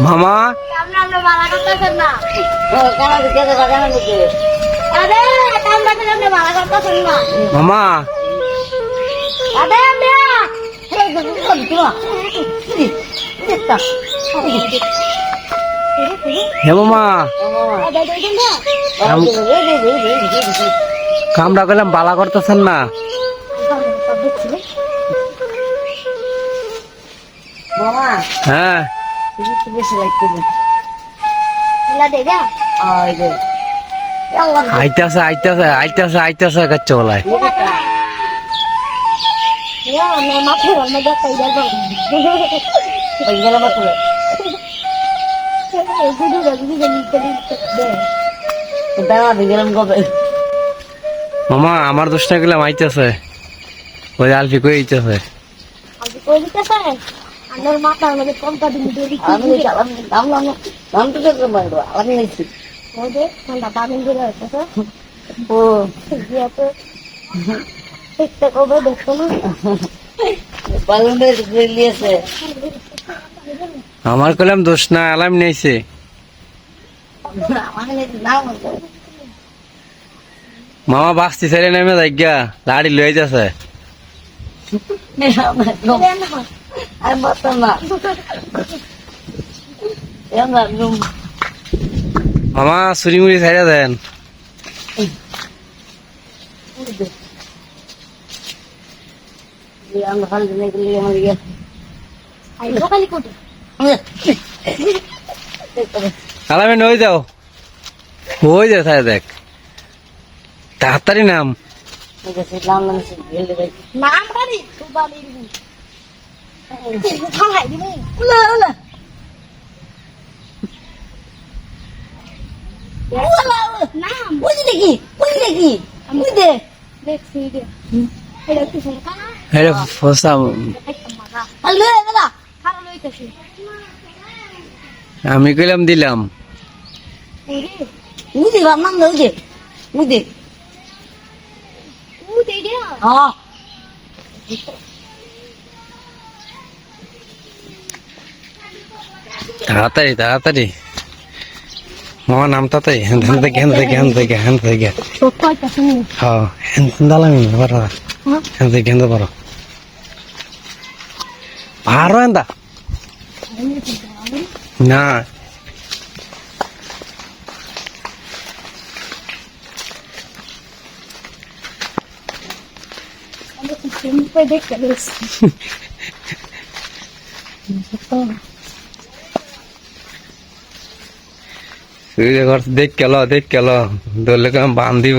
মামা। মামা। হে মামা। করলাম বালা করতেছেন না। মামা হ্যাঁ তুমি তো বেশি লাগতেছে না আইতাছে আইতাছে আইতাছে আইতাছে কাচ্চা ইয়া মামা আমার দোষ না গেলাম আইতাছে ওই আলফি কই আইতাছে আমি কই দিতেছেন আমার মাথার মধ্যে কমটা দিন দড়ি আমি চালাম দাম লাম দাম তো করতে পারব আমি নিচ্ছি ওদে ঠান্ডা পানি দিয়ে রাখতেছে ও। জিয়াতে একটা কবে দেখো না। বালুনের লিয়েছে আমার কলাম দোষ না আলাম নিয়েছে। মামা বাস্তি ছেড়ে নেমে যাই গা লাড়ি লয়ে যাচ্ছে। আমি বলতাম না এবার মামা, চুরি মুড়ি ছাইড়া দেন। আলামে নই যাও ওই যা ছাই দেখ। তাড়াতাড়ি নাম। নাম এটা ফসা একটা মজা আলে দাদা খারাপ লইতেছি আমি কইলাম দিলাম। ওরে বুঝি নাম নাম বুঝে বুঝে ও দেই দে হ্যাঁ তাড়াতাড়ি তাড়াতাড়ি মামা নাম তাড়াতাড়ি হ্যান হ্যান থেকে হ্যান থেকে হ্যান থেকে হ্যান থেকে সত্য একটা শুনি হ্যাঁ হ্যান দালামি পারো হ্যাঁ হ্যান থেকে হ্যান পারো পারো এন্দা না আমি তো সিম্পল তুই ঘর দেখ কেল দেখ কেল। ধরলে কেমন বান দিব।